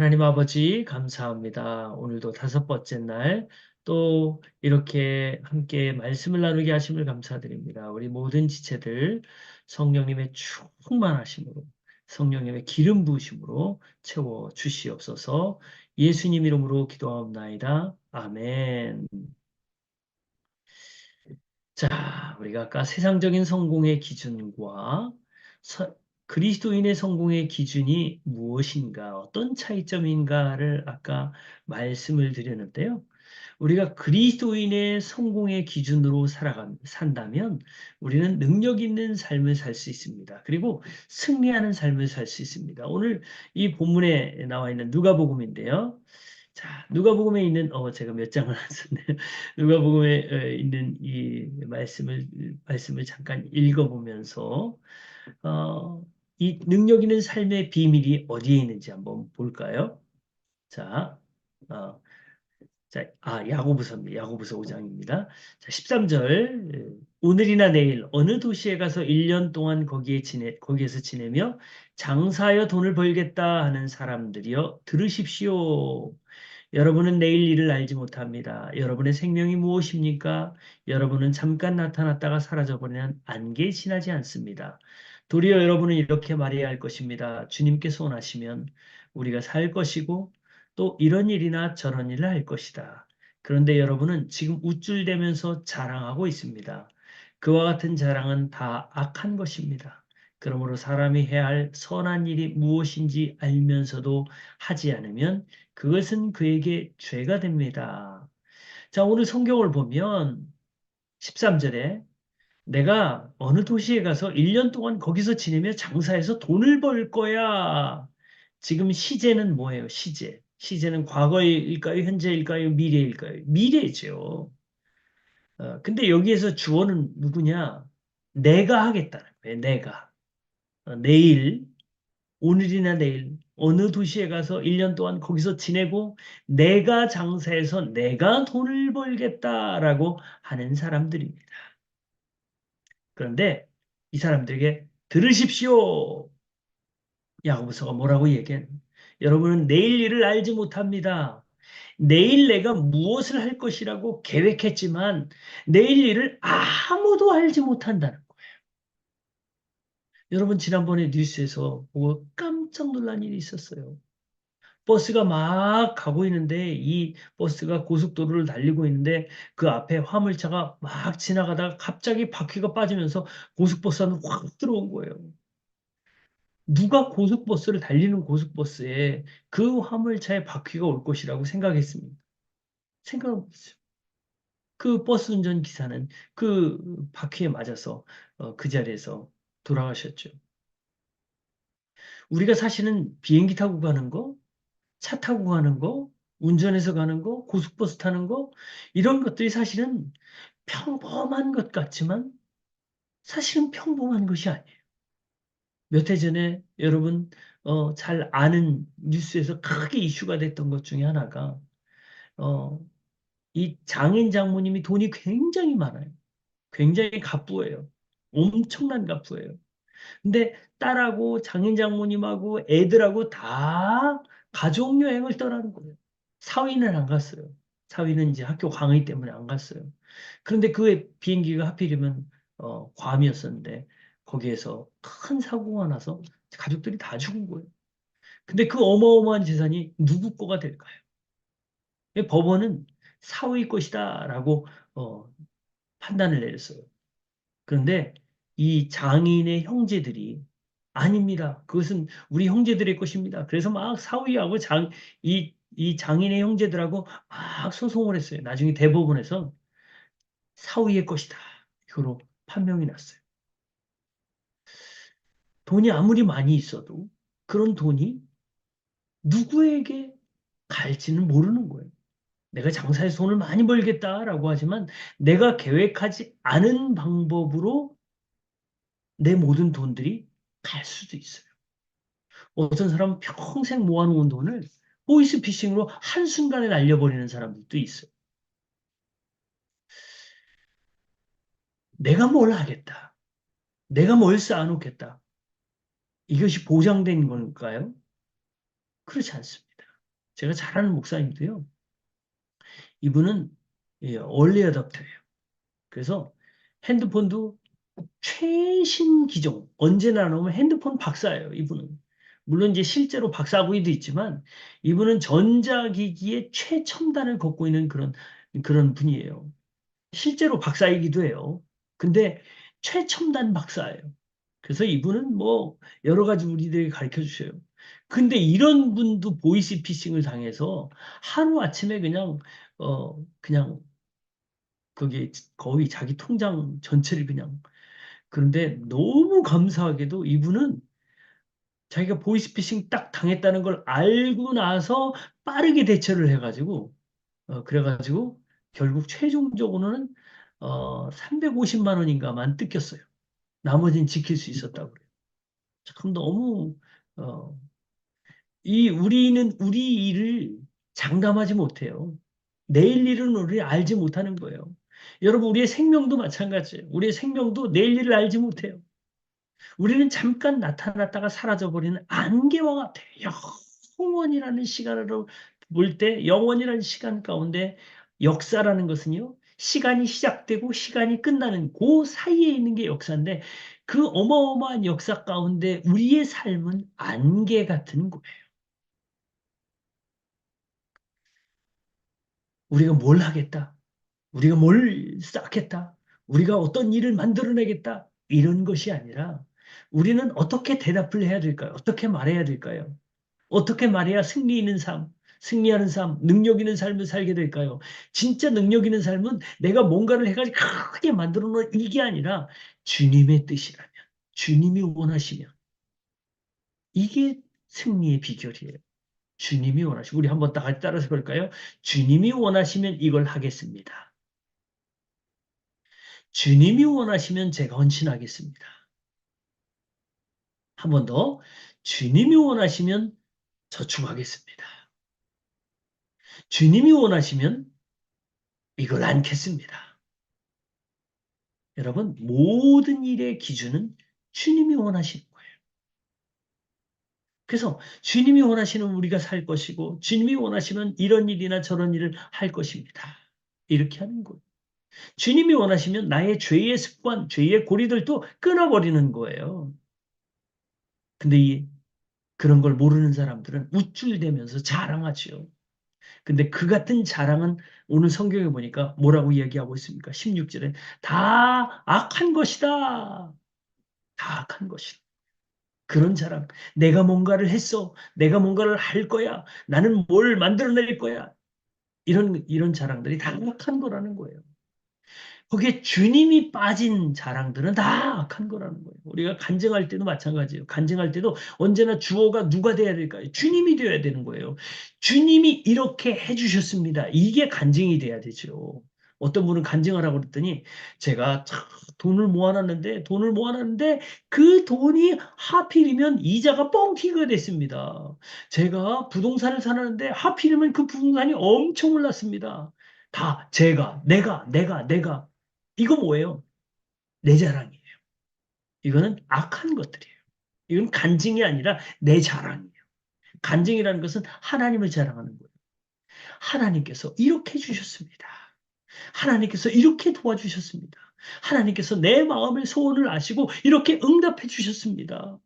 하나님 아버지, 감사합니다. 오늘도 다섯 번째 날, 또 이렇게 함께 말씀을 나누게 하심을 감사드립니다. 우리 모든 지체들 성령님의 충만하심으로, 성령님의 기름 부으심으로 채워 주시옵소서 예수님 이름으로 기도하옵나이다. 아멘. 자, 우리가 아까 세상적인 성공의 기준과 서- 그리스도인의 성공의 기준이 무엇인가, 어떤 차이점인가를 아까 말씀을 드렸는데요. 우리가 그리스도인의 성공의 기준으로 살아간, 산다면 우리는 능력 있는 삶을 살 수 있습니다. 그리고 승리하는 삶을 살 수 있습니다. 오늘 이 본문에 나와 있는 누가복음인데요. 자, 누가복음에 있는 어 제가 몇 장을 안 썼네요. 누가복음에 어, 있는 이 말씀을 말씀을 잠깐 읽어보면서 어, 이 능력 있는 삶의 비밀이 어디에 있는지 한번 볼까요? 자, 어, 자, 아, 야고보서입니다. 야고보서 5장입니다. 자, 13절. 오늘이나 내일 어느 도시에 가서 1년 동안 거기에 지내, 거기에서 지내며 장사하여 돈을 벌겠다 하는 사람들이여 들으십시오. 여러분은 내일 일을 알지 못합니다. 여러분의 생명이 무엇입니까? 여러분은 잠깐 나타났다가 사라져버리는 안개 지나지 않습니다. 도리어 여러분은 이렇게 말해야 할 것입니다. 주님께서 원하시면 우리가 살 것이고 또 이런 일이나 저런 일을 할 것이다. 그런데 여러분은 지금 우쭐대면서 자랑하고 있습니다. 그와 같은 자랑은 다 악한 것입니다. 그러므로 사람이 해야 할 선한 일이 무엇인지 알면서도 하지 않으면 그것은 그에게 죄가 됩니다. 자, 오늘 성경을 보면 13절에 내가 어느 도시에 가서 1년 동안 거기서 지내며 장사해서 돈을 벌 거야. 지금 시제는 뭐예요? 시제. 시제는 과거일까요? 현재일까요? 미래일까요? 미래죠. 어, 근데 여기에서 주어는 누구냐? 내가 하겠다는 거예요. 내가. 어, 내일, 오늘이나 내일, 어느 도시에 가서 1년 동안 거기서 지내고 내가 장사해서 내가 돈을 벌겠다라고 하는 사람들입니다. 그런데 이 사람들에게 들으십시오. 야고보서가 뭐라고 얘기해? 여러분은 내일 일을 알지 못합니다. 내일 내가 무엇을 할 것이라고 계획했지만 내일 일을 아무도 알지 못한다는 거예요. 여러분 지난번에 뉴스에서 보고 깜짝 놀란 일이 있었어요. 버스가 막 가고 있는데 이 버스가 고속도로를 달리고 있는데 그 앞에 화물차가 막 지나가다가 갑자기 바퀴가 빠지면서 고속버스 안으로 확 들어온 거예요. 누가 고속버스를 달리는 고속버스에 그 화물차에 바퀴가 올 것이라고 생각했습니다. 생각 못했어요. 그 버스 운전 기사는 그 바퀴에 맞아서 어, 그 자리에서 돌아가셨죠. 우리가 사실은 비행기 타고 가는 거, 차 타고 가는 거, 운전해서 가는 거, 고속버스 타는 거, 이런 것들이 사실은 평범한 것 같지만 사실은 평범한 것이 아니에요. 몇 해 전에 여러분 어, 잘 아는 뉴스에서 크게 이슈가 됐던 것 중에 하나가 어, 이 장인 장모님이 돈이 굉장히 많아요. 굉장히 갑부예요. 엄청난 갑부예요. 근데 딸하고 장인 장모님하고 애들하고 다 가족 여행을 떠나는 거예요. 사위는 안 갔어요. 사위는 이제 학교 강의 때문에 안 갔어요. 그런데 그 비행기가 하필이면 어, 괌이었었는데 거기에서 큰 사고가 나서 가족들이 다 죽은 거예요. 근데 그 어마어마한 재산이 누구 거가 될까요? 법원은 사위 것이다 라고 어, 판단을 내렸어요. 그런데 이 장인의 형제들이 아닙니다. 그것은 우리 형제들의 것입니다. 그래서 막 사위하고 장, 이, 이 장인의 형제들하고 막 소송을 했어요. 나중에 대법원에서 사위의 것이다. 이거로 판명이 났어요. 돈이 아무리 많이 있어도 그런 돈이 누구에게 갈지는 모르는 거예요. 내가 장사해서 돈을 많이 벌겠다라고 하지만 내가 계획하지 않은 방법으로 내 모든 돈들이 갈 수도 있어요. 어떤 사람은 평생 모아놓은 돈을 보이스피싱으로 한순간에 날려버리는 사람들도 있어요. 내가 뭘 하겠다. 내가 뭘 쌓아놓겠다. 이것이 보장된 걸까요? 그렇지 않습니다. 제가 잘 아는 목사님도요. 이분은 예, 얼리 어답터예요. 그래서 핸드폰도 최신 기종 언제나 나오면 핸드폰 박사예요. 이분은 물론 이제 실제로 박사부위도 있지만 이분은 전자기기의 최첨단을 걷고 있는 그런 그런 분이에요. 실제로 박사이기도 해요. 근데 최첨단 박사예요. 그래서 이분은 뭐 여러 가지 우리들에게 가르쳐 주셔요. 근데 이런 분도 보이스 피싱을 당해서 하루 아침에 그냥 어 그냥 그게 거의 자기 통장 전체를 그냥 그런데 너무 감사하게도 이분은 자기가 보이스피싱 딱 당했다는 걸 알고 나서 빠르게 대처를 해가지고 어, 그래가지고 결국 최종적으로는 어, 350만 원인가만 뜯겼어요. 나머지는 지킬 수 있었다고 그래요. 참 너무 어, 이 우리는 우리 일을 장담하지 못해요. 내일 일은 우리 알지 못하는 거예요. 여러분 우리의 생명도 마찬가지예요. 우리의 생명도 내일 일을 알지 못해요. 우리는 잠깐 나타났다가 사라져버리는 안개와 같아요. 영원이라는 시간으로 볼 때 영원이라는 시간 가운데 역사라는 것은요. 시간이 시작되고 시간이 끝나는 그 사이에 있는 게 역사인데 그 어마어마한 역사 가운데 우리의 삶은 안개 같은 거예요. 우리가 뭘 하겠다. 우리가 뭘 쌓겠다. 우리가 어떤 일을 만들어내겠다. 이런 것이 아니라 우리는 어떻게 대답을 해야 될까요? 어떻게 말해야 될까요? 어떻게 말해야 승리 있는 삶, 승리하는 삶, 능력 있는 삶을 살게 될까요? 진짜 능력 있는 삶은 내가 뭔가를 해가지고 크게 만들어 놓은 이게 아니라 주님의 뜻이라면, 주님이 원하시면 이게 승리의 비결이에요. 주님이 원하시면 우리 한번 따라서 볼까요? 주님이 원하시면 이걸 하겠습니다. 주님이 원하시면 제가 헌신하겠습니다. 한 번 더. 주님이 원하시면 저축하겠습니다. 주님이 원하시면 이걸 않겠습니다. 여러분, 모든 일의 기준은 주님이 원하시는 거예요. 그래서 주님이 원하시는 우리가 살 것이고, 주님이 원하시면 이런 일이나 저런 일을 할 것입니다. 이렇게 하는 거예요. 주님이 원하시면 나의 죄의 습관, 죄의 고리들도 끊어버리는 거예요. 근데 이 그런 걸 모르는 사람들은 우쭐대면서 자랑하지요. 근데 그 같은 자랑은 오늘 성경에 보니까 뭐라고 이야기하고 있습니까? 16절에 다 악한 것이다. 다 악한 것이다. 그런 자랑. 내가 뭔가를 했어. 내가 뭔가를 할 거야. 나는 뭘 만들어낼 거야. 이런, 이런 자랑들이 다 악한 거라는 거예요. 거기에 주님이 빠진 자랑들은 다 악한 거라는 거예요. 우리가 간증할 때도 마찬가지예요. 간증할 때도 언제나 주어가 누가 돼야 될까요? 주님이 되어야 되는 거예요. 주님이 이렇게 해주셨습니다. 이게 간증이 돼야 되죠. 어떤 분은 간증하라고 그랬더니 제가 돈을 모아놨는데 돈을 모아놨는데 그 돈이 하필이면 이자가 뻥튀기가 됐습니다. 제가 부동산을 사놨는데 하필이면 그 부동산이 엄청 올랐습니다. 다 제가 내가 내가 내가 이거 뭐예요? 내 자랑이에요. 이거는 악한 것들이에요. 이건 간증이 아니라 내 자랑이에요. 간증이라는 것은 하나님을 자랑하는 거예요. 하나님께서 이렇게 주셨습니다. 하나님께서 이렇게 도와주셨습니다. 하나님께서 내 마음의 소원을 아시고 이렇게 응답해 주셨습니다.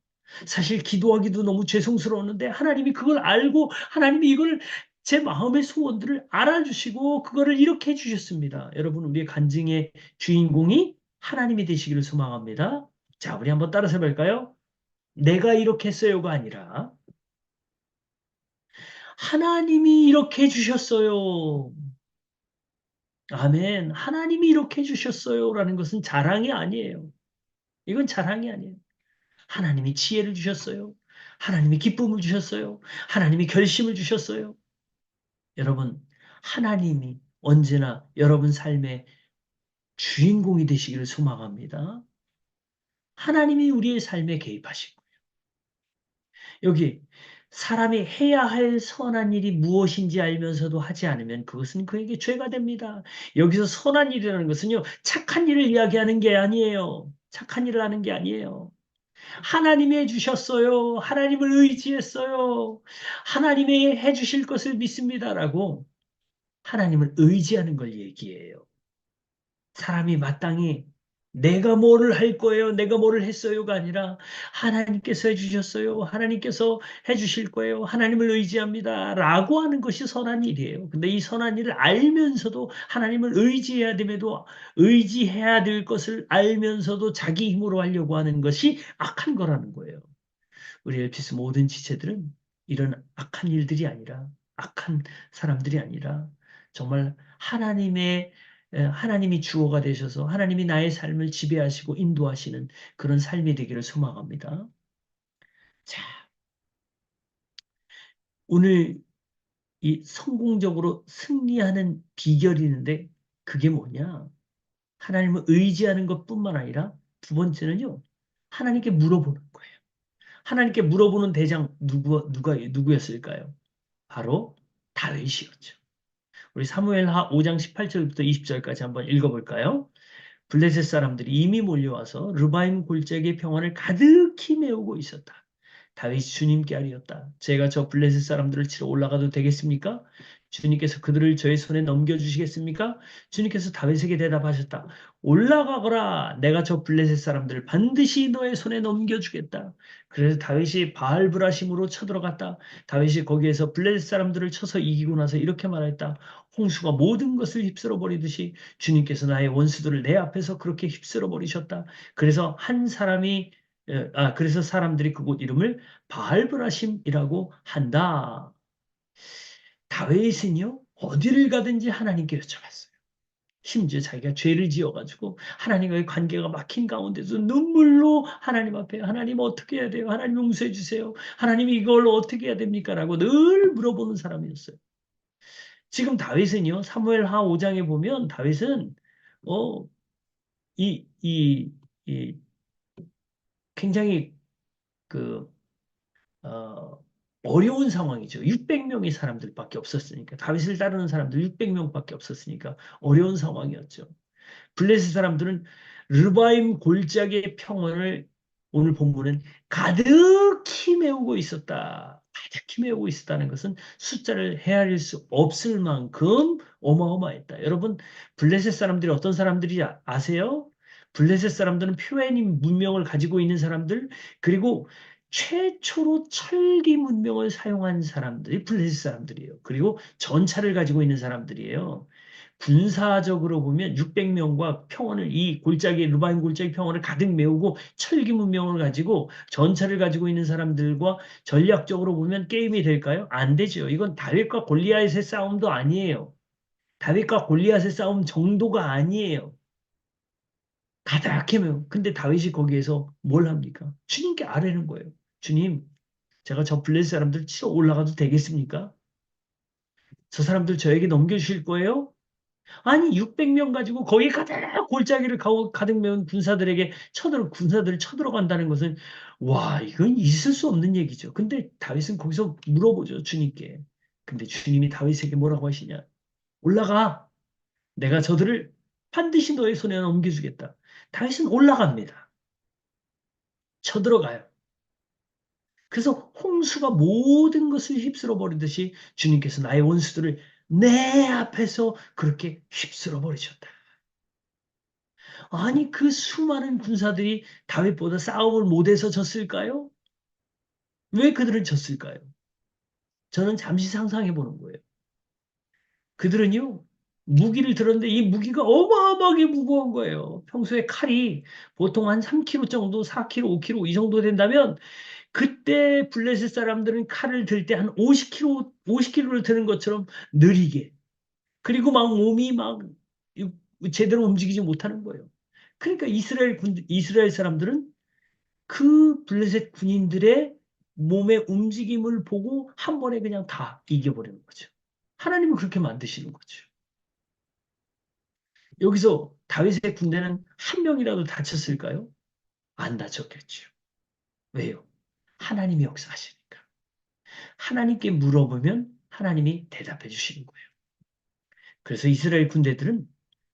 사실 기도하기도 너무 죄송스러웠는데 하나님이 그걸 알고 하나님이 이걸 제 마음의 소원들을 알아주시고 그거를 이렇게 해주셨습니다. 여러분 우리의 간증의 주인공이 하나님이 되시기를 소망합니다. 자 우리 한번 따라서 해볼까요? 내가 이렇게 했어요가 아니라 하나님이 이렇게 해주셨어요. 아멘. 하나님이 이렇게 해주셨어요. 라는 것은 자랑이 아니에요. 이건 자랑이 아니에요. 하나님이 지혜를 주셨어요. 하나님이 기쁨을 주셨어요. 하나님이 결심을 주셨어요. 여러분, 하나님이 언제나 여러분 삶의 주인공이 되시기를 소망합니다. 하나님이 우리의 삶에 개입하신 거예요. 여기 사람이 해야 할 선한 일이 무엇인지 알면서도 하지 않으면 그것은 그에게 죄가 됩니다. 여기서 선한 일이라는 것은요, 착한 일을 이야기하는 게 아니에요. 착한 일을 하는 게 아니에요. 하나님이 해주셨어요. 하나님을 의지했어요. 하나님이 해주실 것을 믿습니다라고 하나님을 의지하는 걸 얘기해요. 사람이 마땅히 내가 뭐를 할 거예요, 내가 뭐를 했어요가 아니라 하나님께서 해주셨어요, 하나님께서 해주실 거예요, 하나님을 의지합니다 라고 하는 것이 선한 일이에요. 근데 이 선한 일을 알면서도 하나님을 의지해야 됨에도 의지해야 될 것을 알면서도 자기 힘으로 하려고 하는 것이 악한 거라는 거예요. 우리 엘피스 모든 지체들은 이런 악한 일들이 아니라 악한 사람들이 아니라 정말 하나님의 하나님이 주어가 되셔서 하나님이 나의 삶을 지배하시고 인도하시는 그런 삶이 되기를 소망합니다. 자, 오늘 이 성공적으로 승리하는 비결이 있는데 그게 뭐냐? 하나님을 의지하는 것뿐만 아니라 두 번째는요. 하나님께 물어보는 거예요. 하나님께 물어보는 대장 누구 누가 누구였을까요? 바로 다윗이었죠. 우리 사무엘하 5장 18절부터 20절까지 한번 읽어볼까요? 블레셋 사람들이 이미 몰려와서 르바임 골짜기의 평안을 가득히 메우고 있었다. 다윗이 주님께 아리었다. 제가 저 블레셋 사람들을 치러 올라가도 되겠습니까? 주님께서 그들을 저의 손에 넘겨주시겠습니까? 주님께서 다윗에게 대답하셨다. 올라가거라. 내가 저 블레셋 사람들을 반드시 너의 손에 넘겨주겠다. 그래서 다윗이 바알브라심으로 쳐들어갔다. 다윗이 거기에서 블레셋 사람들을 쳐서 이기고 나서 이렇게 말했다. 홍수가 모든 것을 휩쓸어 버리듯이 주님께서 나의 원수들을 내 앞에서 그렇게 휩쓸어 버리셨다. 그래서 한 사람이 아 그래서 사람들이 그곳 이름을 바알브라심이라고 한다. 다윗은요 어디를 가든지 하나님께 여쭤봤어요. 심지어 자기가 죄를 지어가지고 하나님과의 관계가 막힌 가운데서 눈물로 하나님 앞에 하나님 어떻게 해야 돼요? 하나님 용서해 주세요. 하나님 이걸 어떻게 해야 됩니까? 라고 늘 물어보는 사람이었어요. 지금 다윗은요 사무엘하 5장에 보면 다윗은 어, 이, 이, 이 굉장히 그 어, 어려운 상황이죠. 600명의 사람들밖에 없었으니까 다윗을 따르는 사람들 600명밖에 없었으니까 어려운 상황이었죠. 블레셋 사람들은 르바임 골짜기의 평원을 오늘 본문은 가득히 메우고 있었다. 가득히 메우고 있었다는 것은 숫자를 헤아릴 수 없을 만큼 어마어마했다. 여러분 블레셋 사람들이 어떤 사람들이 아세요? 블레셋 사람들은 표현인 문명을 가지고 있는 사람들 그리고 최초로 철기 문명을 사용한 사람들이 블레셋 사람들이에요. 그리고 전차를 가지고 있는 사람들이에요. 군사적으로 보면 600명과 평원을 이 골짜기 루바임 골짜기 평원을 가득 메우고 철기 문명을 가지고 전차를 가지고 있는 사람들과 전략적으로 보면 게임이 될까요? 안 되죠. 이건 다윗과 골리앗의 싸움도 아니에요. 다윗과 골리앗의 싸움 정도가 아니에요. 가득히 메우. 근데 다윗이 거기에서 뭘 합니까? 주님께 아뢰는 거예요. 주님, 제가 저 블레셋 사람들 치러 올라가도 되겠습니까? 저 사람들 저에게 넘겨주실 거예요? 아니 600명 가지고 거기 가득 골짜기를 가득 메운 군사들에게 쳐들어 군사들을 쳐들어간다는 것은 와 이건 있을 수 없는 얘기죠. 근데 다윗은 거기서 물어보죠 주님께. 근데 주님이 다윗에게 뭐라고 하시냐? 올라가. 내가 저들을 반드시 너의 손에 넘겨주겠다. 다윗은 올라갑니다. 쳐들어가요. 그래서 홍수가 모든 것을 휩쓸어 버리듯이 주님께서 나의 원수들을 내 앞에서 그렇게 휩쓸어 버리셨다. 아니 그 수많은 군사들이 다윗보다 싸움을 못해서 졌을까요? 왜 그들은 졌을까요? 저는 잠시 상상해 보는 거예요. 그들은요 무기를 들었는데 이 무기가 어마어마하게 무거운 거예요. 평소에 칼이 보통 한 3kg 정도, 4kg, 5kg 이 정도 된다면 그때 블레셋 사람들은 칼을 들 때 한 50kg, 50kg를 드는 것처럼 느리게. 그리고 막 몸이 막 제대로 움직이지 못하는 거예요. 그러니까 이스라엘 군, 이스라엘 사람들은 그 블레셋 군인들의 몸의 움직임을 보고 한 번에 그냥 다 이겨버리는 거죠. 하나님은 그렇게 만드시는 거죠. 여기서 다윗의 군대는 한 명이라도 다쳤을까요? 안 다쳤겠죠. 왜요? 하나님이 역사하시니까. 하나님께 물어보면 하나님이 대답해 주시는 거예요. 그래서 이스라엘 군대들은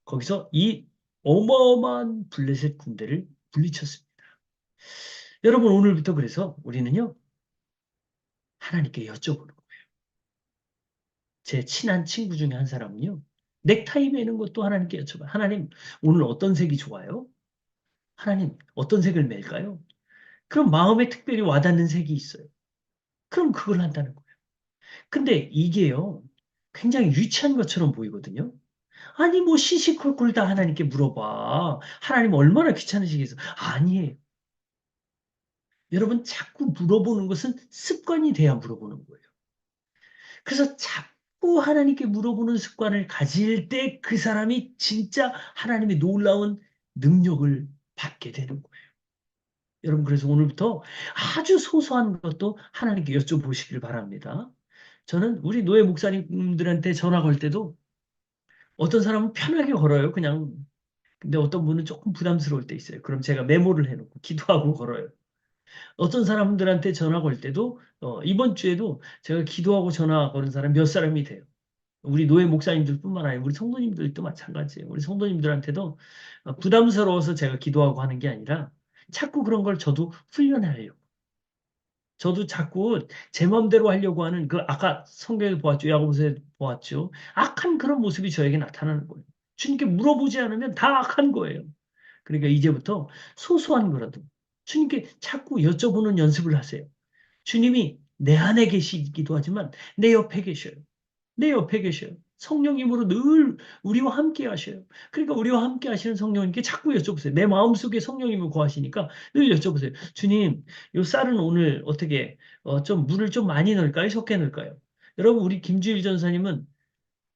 거기서 이 어마어마한 블레셋 군대를 물리쳤습니다. 여러분, 오늘부터 그래서 우리는요, 하나님께 여쭤보는 거예요. 제 친한 친구 중에 한 사람은요, 넥타이 매는 것도 하나님께 여쭤봐요. 하나님, 오늘 어떤 색이 좋아요? 하나님, 어떤 색을 맬까요? 그럼 마음에 특별히 와닿는 색이 있어요. 그럼 그걸 한다는 거예요. 근데 이게요, 굉장히 유치한 것처럼 보이거든요. 아니, 뭐, 시시콜콜 다 하나님께 물어봐. 하나님 얼마나 귀찮으시겠어. 아니에요. 여러분, 자꾸 물어보는 것은 습관이 돼야 물어보는 거예요. 그래서 자꾸 하나님께 물어보는 습관을 가질 때 그 사람이 진짜 하나님의 놀라운 능력을 받게 되는 거예요. 여러분, 그래서 오늘부터 아주 소소한 것도 하나님께 여쭤보시길 바랍니다. 저는 우리 노예 목사님들한테 전화 걸 때도 어떤 사람은 편하게 걸어요. 그냥. 근데 어떤 분은 조금 부담스러울 때 있어요. 그럼 제가 메모를 해놓고 기도하고 걸어요. 어떤 사람들한테 전화 걸 때도 어, 이번 주에도 제가 기도하고 전화 거는 사람 몇 사람이 돼요. 우리 노예 목사님들뿐만 아니라 우리 성도님들도 마찬가지예요. 우리 성도님들한테도 어, 부담스러워서 제가 기도하고 하는 게 아니라 자꾸 그런 걸 저도 훈련하려고. 저도 자꾸 제 마음대로 하려고 하는 그 아까 성경에 보았죠. 야고보서에 보았죠. 악한 그런 모습이 저에게 나타나는 거예요. 주님께 물어보지 않으면 다 악한 거예요. 그러니까 이제부터 소소한 거라도 주님께 자꾸 여쭤보는 연습을 하세요. 주님이 내 안에 계시기도 하지만 내 옆에 계셔요. 내 옆에 계셔요. 성령님으로 늘 우리와 함께 하셔요. 그러니까 우리와 함께 하시는 성령님께 자꾸 여쭤보세요. 내 마음속에 성령님을 구하시니까 늘 여쭤보세요. 주님, 요 쌀은 오늘 어떻게 어, 좀 물을 좀 많이 넣을까요? 적게 넣을까요? 여러분, 우리 김주일 전사님은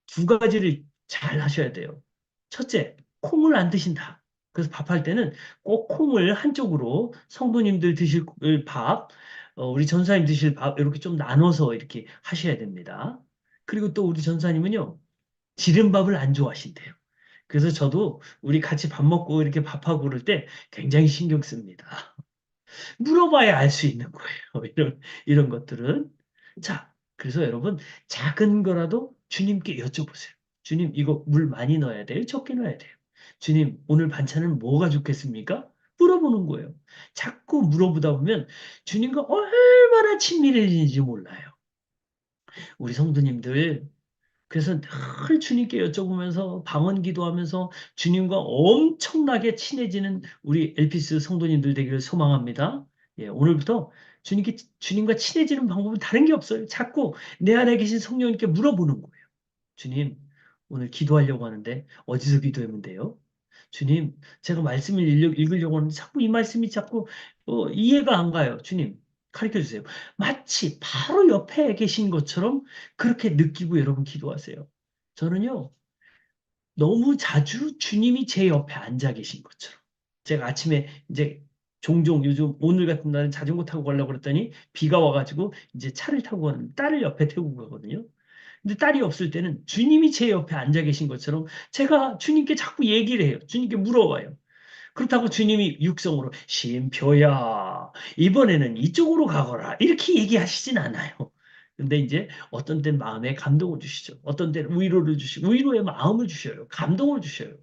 두 가지를 잘 하셔야 돼요. 첫째, 콩을 안 드신다. 그래서 밥할 때는 꼭 콩을 한쪽으로 성도님들 드실 밥, 어, 우리 전사님 드실 밥 이렇게 좀 나눠서 이렇게 하셔야 됩니다. 그리고 또 우리 전사님은요, 지른 밥을 안 좋아하신대요. 그래서 저도 우리 같이 밥 먹고 이렇게 밥하고 그럴 때 굉장히 신경 씁니다. 물어봐야 알 수 있는 거예요. 이런, 이런 것들은. 자, 그래서 여러분, 작은 거라도 주님께 여쭤보세요. 주님, 이거 물 많이 넣어야 돼요? 적게 넣어야 돼요? 주님, 오늘 반찬은 뭐가 좋겠습니까? 물어보는 거예요. 자꾸 물어보다 보면 주님과 얼마나 친밀해지는지 몰라요. 우리 성도님들, 그래서 늘 주님께 여쭤보면서 방언 기도하면서 주님과 엄청나게 친해지는 우리 엘피스 성도님들 되기를 소망합니다. 예, 오늘부터 주님께, 주님과 친해지는 방법은 다른 게 없어요. 자꾸 내 안에 계신 성령님께 물어보는 거예요. 주님, 오늘 기도하려고 하는데 어디서 기도하면 돼요? 주님, 제가 말씀을 읽으려고 하는데 자꾸 이 말씀이 자꾸 어, 이해가 안 가요. 주님, 가르쳐 주세요. 마치 바로 옆에 계신 것처럼 그렇게 느끼고 여러분 기도하세요. 저는요, 너무 자주 주님이 제 옆에 앉아 계신 것처럼. 제가 아침에 이제 종종 요즘 오늘 같은 날은 자전거 타고 가려고 그랬더니 비가 와가지고 이제 차를 타고 가는 딸을 옆에 태우고 가거든요. 근데 딸이 없을 때는 주님이 제 옆에 앉아 계신 것처럼 제가 주님께 자꾸 얘기를 해요. 주님께 물어봐요. 그렇다고 주님이 육성으로 쉼표야 이번에는 이쪽으로 가거라 이렇게 얘기하시진 않아요. 근데 이제 어떤 때는 마음에 감동을 주시죠. 어떤 때는 위로를 주시고 위로의 마음을 주셔요. 감동을 주셔요.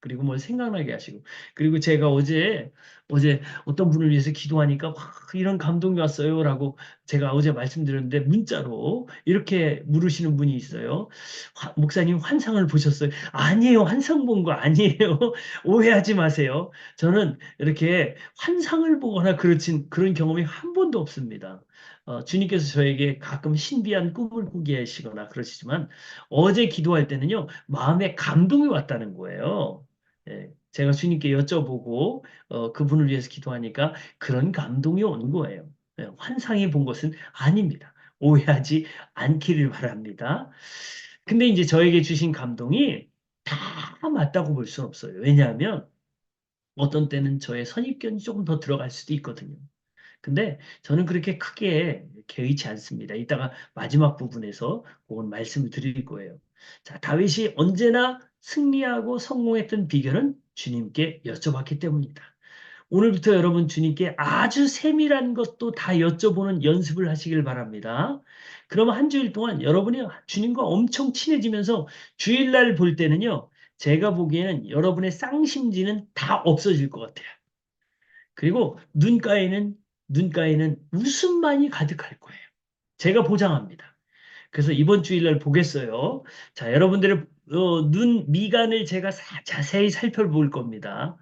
그리고 뭘 생각나게 하시고 그리고 제가 어제 어제 어떤 분을 위해서 기도하니까 와, 이런 감동이 왔어요라고 제가 어제 말씀드렸는데 문자로 이렇게 물으시는 분이 있어요. 화, 목사님 환상을 보셨어요? 아니에요. 환상 본 거 아니에요. 오해하지 마세요. 저는 이렇게 환상을 보거나 그렇진 그런 경험이 한 번도 없습니다. 어, 주님께서 저에게 가끔 신비한 꿈을 꾸게 하시거나 그러시지만 어제 기도할 때는요 마음에 감동이 왔다는 거예요. 예, 제가 주님께 여쭤보고 어, 그분을 위해서 기도하니까 그런 감동이 온 거예요. 예, 환상이 본 것은 아닙니다. 오해하지 않기를 바랍니다. 근데 이제 저에게 주신 감동이 다 맞다고 볼 수는 없어요. 왜냐하면 어떤 때는 저의 선입견이 조금 더 들어갈 수도 있거든요. 근데 저는 그렇게 크게 개의치 않습니다. 이따가 마지막 부분에서 그건 말씀을 드릴 거예요. 자, 다윗이 언제나 승리하고 성공했던 비결은 주님께 여쭤봤기 때문이다. 오늘부터 여러분 주님께 아주 세밀한 것도 다 여쭤보는 연습을 하시길 바랍니다. 그럼 한 주일 동안 여러분이 주님과 엄청 친해지면서 주일날 볼 때는요, 제가 보기에는 여러분의 쌍심지는 다 없어질 것 같아요. 그리고 눈가에는 눈가에는 웃음만이 가득할 거예요. 제가 보장합니다. 그래서 이번 주일날 보겠어요. 자, 여러분들의 어, 눈 미간을 제가 사- 자세히 살펴볼 겁니다.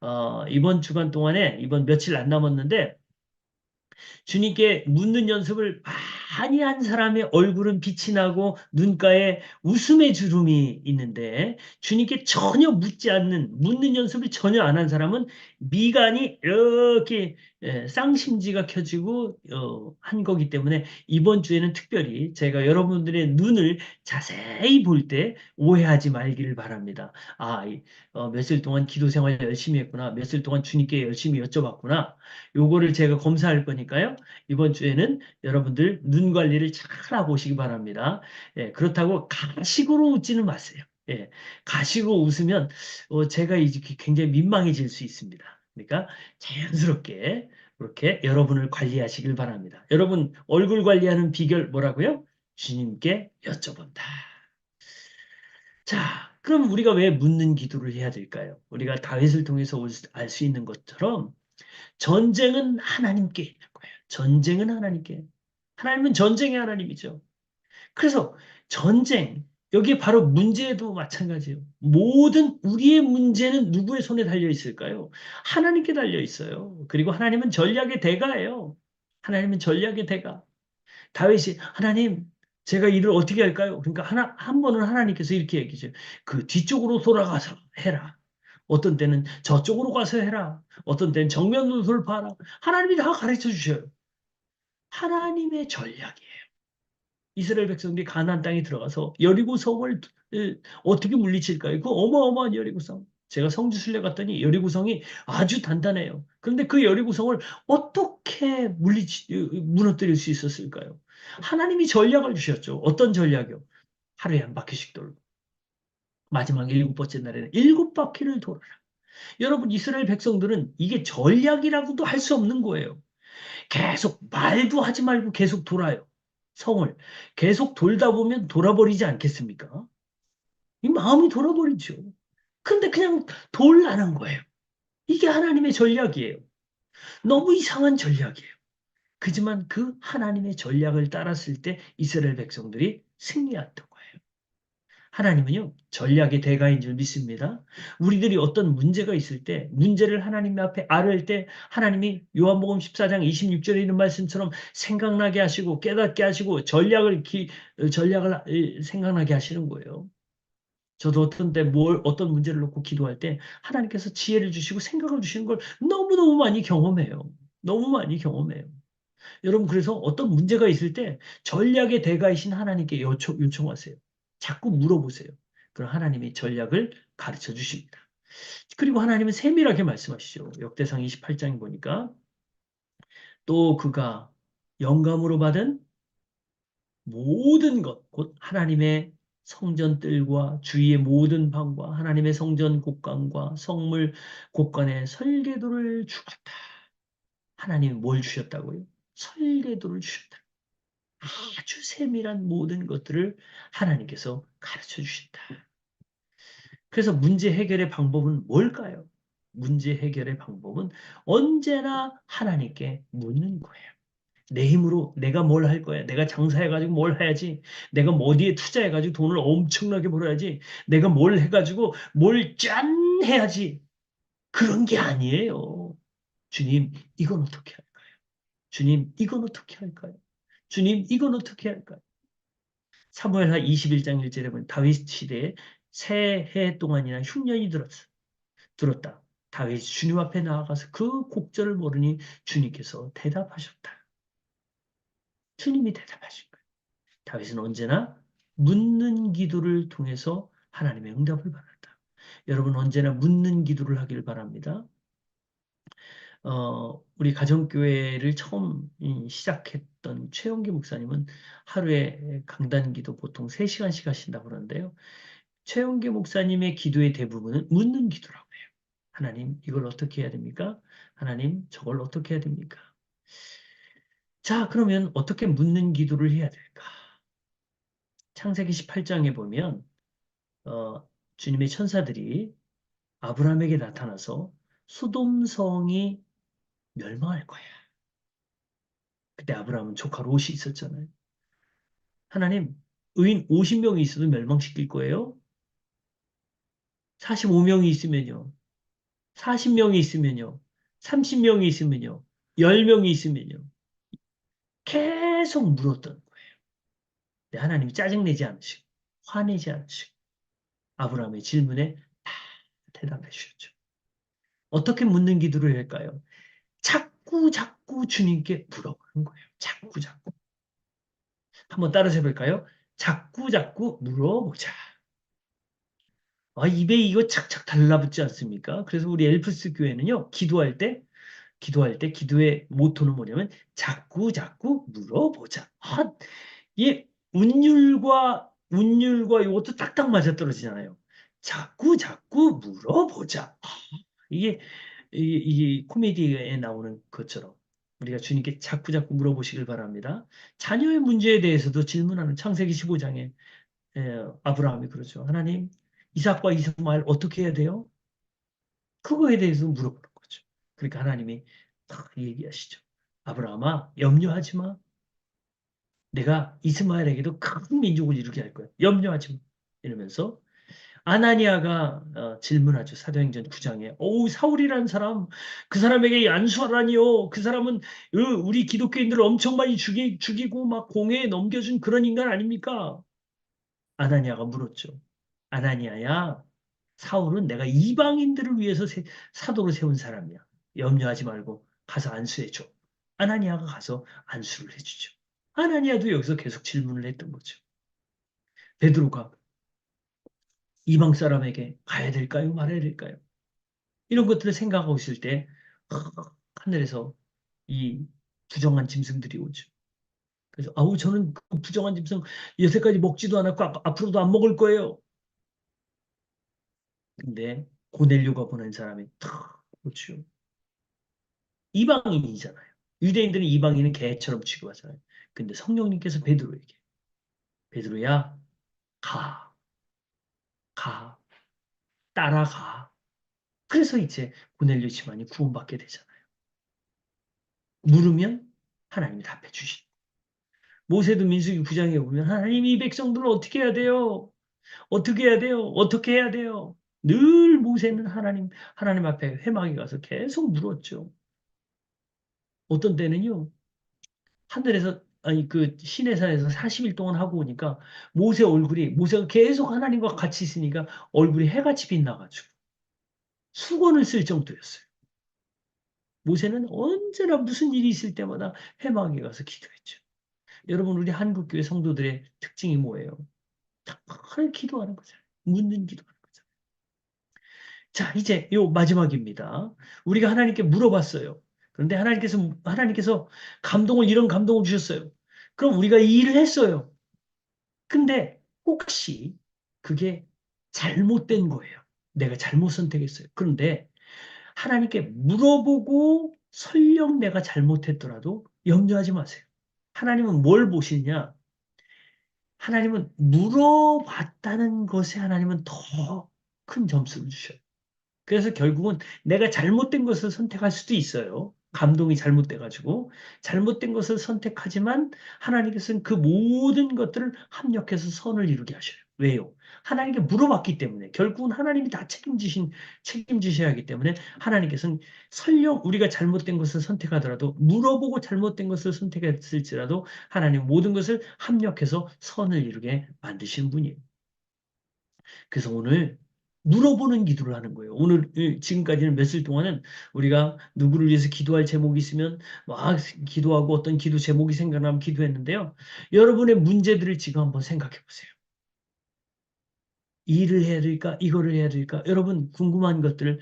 어, 이번 주간 동안에 이번 며칠 안 남았는데 주님께 묻는 연습을 많이 한 사람의 얼굴은 빛이 나고 눈가에 웃음의 주름이 있는데 주님께 전혀 묻지 않는 묻는 연습을 전혀 안 한 사람은 미간이 이렇게 예, 쌍심지가 켜지고 어, 한 거기 때문에 이번 주에는 특별히 제가 여러분들의 눈을 자세히 볼 때 오해하지 말기를 바랍니다. 아, 이, 어, 동안 기도 생활 열심히 했구나. 며칠 동안 주님께 열심히 여쭤봤구나. 요거를 제가 검사할 거니까요. 이번 주에는 여러분들 눈 관리를 잘 하고 오시기 바랍니다. 예, 그렇다고 가식으로 웃지는 마세요. 예, 가식으로 웃으면 어, 제가 이제 굉장히 민망해질 수 있습니다. 그러니까 자연스럽게 그렇게 여러분을 관리하시길 바랍니다. 여러분 얼굴 관리하는 비결 뭐라고요? 주님께 여쭤본다. 자, 그럼 우리가 왜 묻는 기도를 해야 될까요? 우리가 다윗을 통해서 알 수 있는 것처럼 전쟁은 하나님께 있는 거예요. 전쟁은 하나님께. 하나님은 전쟁의 하나님이죠. 그래서 전쟁, 여기 바로 문제도 마찬가지예요. 모든 우리의 문제는 누구의 손에 달려 있을까요? 하나님께 달려 있어요. 그리고 하나님은 전략의 대가예요. 하나님은 전략의 대가. 다윗이 하나님 제가 일을 어떻게 할까요? 그러니까 하나 한 번은 하나님께서 이렇게 얘기죠. 그 뒤쪽으로 돌아가서 해라. 어떤 때는 저쪽으로 가서 해라. 어떤 때는 정면으로 돌파하라. 하나님이 다 가르쳐 주셔요. 하나님의 전략이에요. 이스라엘 백성들이 가나안 땅에 들어가서 여리고 성을 어떻게 물리칠까요? 그 어마어마한 여리고 성. 제가 성지순례 갔더니 여리고 성이 아주 단단해요. 그런데 그 여리고 성을 어떻게 물리치 무너뜨릴 수 있었을까요? 하나님이 전략을 주셨죠. 어떤 전략이요? 하루에 한 바퀴씩 돌고 마지막 일곱 번째 날에는 일곱 바퀴를 돌아라. 여러분 이스라엘 백성들은 이게 전략이라고도 할 수 없는 거예요. 계속 말도 하지 말고 계속 돌아요. 성을 계속 돌다 보면 돌아버리지 않겠습니까? 이 마음이 돌아버리죠. 근데 그냥 돌라는 거예요. 이게 하나님의 전략이에요. 너무 이상한 전략이에요. 그지만 그 하나님의 전략을 따랐을 때 이스라엘 백성들이 거예요. 하나님은요, 전략의 대가인 줄 믿습니다. 우리들이 어떤 문제가 있을 때, 문제를 하나님 앞에 아를 때, 하나님이 요한복음 14장 26절에 있는 말씀처럼 생각나게 하시고, 깨닫게 하시고, 전략을, 기, 전략을 생각나게 하시는 거예요. 저도 어떤 때 뭘, 어떤 문제를 놓고 기도할 때, 하나님께서 지혜를 주시고 생각을 주시는 걸 너무너무 많이 경험해요. 너무 많이 경험해요. 여러분, 그래서 어떤 문제가 있을 때, 전략의 대가이신 하나님께 요청, 요청하세요. 자꾸 물어보세요. 그럼 하나님이 전략을 가르쳐 주십니다. 그리고 하나님은 세밀하게 말씀하시죠. 역대상 28장에 보니까 또 그가 영감으로 받은 모든 것, 곧 하나님의 성전들과 주위의 모든 방과 하나님의 성전 곳간과 성물 곳간의 설계도를 주었다. 하나님이 뭘 주셨다고요? 설계도를 주셨다. 아주 세밀한 모든 것들을 하나님께서 가르쳐 주신다. 그래서 문제 해결의 방법은 뭘까요? 문제 해결의 방법은 언제나 하나님께 묻는 거예요. 내 힘으로 내가 뭘 할 거야. 내가 장사해가지고 뭘 해야지. 내가 뭐 어디에 투자해가지고 돈을 엄청나게 벌어야지. 내가 뭘 해가지고 뭘 짠 해야지. 그런 게 아니에요. 주님, 이건 어떻게 할까요? 주님, 이건 어떻게 할까요? 주님, 이건 어떻게 할까요? 사무엘하 21장 1절에 보면 다윗 시대에 세 해 동안이나 흉년이 들었어. 들었다. 다윗이 주님 앞에 나아가서 그 곡절을 모르니 주님께서 대답하셨다. 주님이 대답하신 거예요. 다윗은 언제나 묻는 기도를 통해서 하나님의 응답을 받았다. 여러분 언제나 묻는 기도를 하길 바랍니다. 어, 우리 가정교회를 처음 시작했 던 최영기 목사님은 하루에 강단기도 보통 3시간씩 하신다고 그러는데요. 최영기 목사님의 기도의 대부분은 묻는 기도라고 해요. 하나님, 이걸 어떻게 해야 됩니까? 하나님, 저걸 어떻게 해야 됩니까? 자, 그러면 어떻게 묻는 기도를 해야 될까? 창세기 18장에 보면 어, 주님의 천사들이 아브라함에게 나타나서 소돔성이 멸망할 거야. 그때 아브라함은 조카 롯이 있었잖아요. 하나님, 의인 50명이 있어도 멸망시킬 거예요? 45명이 있으면요. 40명이 있으면요. 30명이 있으면요. 10명이 있으면요. 계속 물었던 거예요. 근데 하나님이 짜증내지 않으시고 화내지 않으시고 아브라함의 질문에 다 대답해 주셨죠. 어떻게 묻는 기도를 할까요? 자꾸 자꾸 주님께 물어보는 거예요. 자꾸 자꾸. 한번 따라서 해볼까요? 자꾸 자꾸 물어보자. 아, 입에 이거 착착 달라붙지 않습니까? 그래서 우리 엘프스 교회는요, 기도할 때, 기도할 때 기도의 모토는 뭐냐면 자꾸 자꾸 물어보자. 아, 이 운율과 운율과 이것도 딱딱 맞아 떨어지잖아요. 자꾸 자꾸 물어보자. 아, 이게 이, 이 코미디에 나오는 것처럼 우리가 주님께 자꾸 자꾸 물어보시길 바랍니다. 자녀의 문제에 대해서도 질문하는 창세기 15장에 예, 아브라함이 그러죠. 하나님, 이삭과 이스마엘 어떻게 해야 돼요? 그거에 대해서 물어보는 거죠. 그러니까 하나님이 딱 얘기하시죠. 아브라함아, 염려하지 마. 내가 이스마엘에게도 큰 민족을 이루게 할 거야. 염려하지 마. 이러면서 아나니아가 어, 질문하죠. 사도행전 9장에. 오, 사울이라는 사람, 그 사람에게 안수하라니요. 그 사람은 으, 우리 기독교인들을 엄청 많이 죽이, 죽이고 막 공회에 넘겨준 그런 인간 아닙니까? 아나니아가 물었죠. 아나니아야, 사울은 내가 이방인들을 위해서 세, 사도로 세운 사람이야. 염려하지 말고 가서 안수해줘. 아나니아가 가서 안수를 해주죠. 아나니아도 여기서 계속 질문을 했던 거죠. 베드로가 이방 사람에게 가야 될까요? 말아야 될까요? 이런 것들을 생각하고 있을 때 하늘에서 이 부정한 짐승들이 오죠. 그래서 아우 저는 그 부정한 짐승 여태까지 먹지도 않았고 앞으로도 안 먹을 거예요. 근데 고넬료가 보낸 사람이 탁 그렇죠. 이방인이잖아요. 유대인들은 이방인은 개처럼 취급하잖아요. 근데 성령님께서 베드로에게 베드로야 가. 가. 따라가. 그래서 이제 집안이 구원받게 되잖아요. 물으면 하나님이 답해 주시. 모세도 민수기 9장에 보면 하나님 이 백성들을 어떻게 해야 돼요? 어떻게 해야 돼요? 어떻게 해야 돼요? 늘 모세는 하나님 하나님 앞에 회막에 가서 계속 물었죠. 어떤 때는요. 하늘에서 아니 그 시내산에서 40일 동안 하고 오니까 모세 얼굴이 모세가 계속 하나님과 같이 있으니까 얼굴이 해같이 빛나가지고 수건을 쓸 정도였어요. 모세는 언제나 무슨 일이 있을 때마다 해망에 가서 기도했죠. 여러분 우리 한국 교회 성도들의 특징이 뭐예요? 늘 기도하는 거잖아요. 묻는 기도하는 거잖아요. 자 이제 요 마지막입니다. 우리가 하나님께 물어봤어요. 그런데 하나님께서 하나님께서 감동을 이런 감동을 주셨어요. 그럼 우리가 이 일을 했어요. 근데 혹시 그게 잘못된 거예요. 내가 잘못 선택했어요. 그런데 하나님께 물어보고 설령 내가 잘못했더라도 염려하지 마세요. 하나님은 뭘 보시냐? 하나님은 물어봤다는 것에 하나님은 더 큰 점수를 주셔요. 그래서 결국은 내가 잘못된 것을 선택할 수도 있어요. 감동이 잘못돼가지고 잘못된 것을 선택하지만 하나님께서는 그 모든 것들을 합력해서 선을 이루게 하셔요. 왜요? 하나님께 물어봤기 때문에 결국은 하나님이 다 책임지신 책임지셔야 하기 때문에 하나님께서는 설령 우리가 잘못된 것을 선택하더라도 물어보고 잘못된 것을 선택했을지라도 하나님 모든 것을 합력해서 선을 이루게 만드신 분이에요. 그래서 오늘 물어보는 기도를 하는 거예요. 오늘 지금까지는 며칠 동안은 우리가 누구를 위해서 기도할 제목이 있으면 막 기도하고 어떤 기도 제목이 생각나면 기도했는데요. 여러분의 문제들을 지금 한번 생각해 보세요. 일을 해야 될까? 이거를 해야 될까? 여러분 궁금한 것들을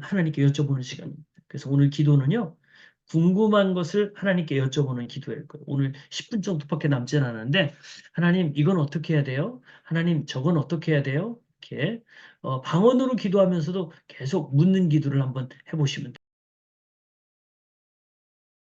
하나님께 여쭤보는 시간입니다. 그래서 오늘 기도는요. 궁금한 것을 하나님께 여쭤보는 기도일 거예요. 오늘 10분 정도밖에 남지 않았는데 하나님 이건 어떻게 해야 돼요? 하나님 저건 어떻게 해야 돼요? 이렇게 어, 방언으로 기도하면서도 계속 묻는 기도를 한번 해보시면 돼요.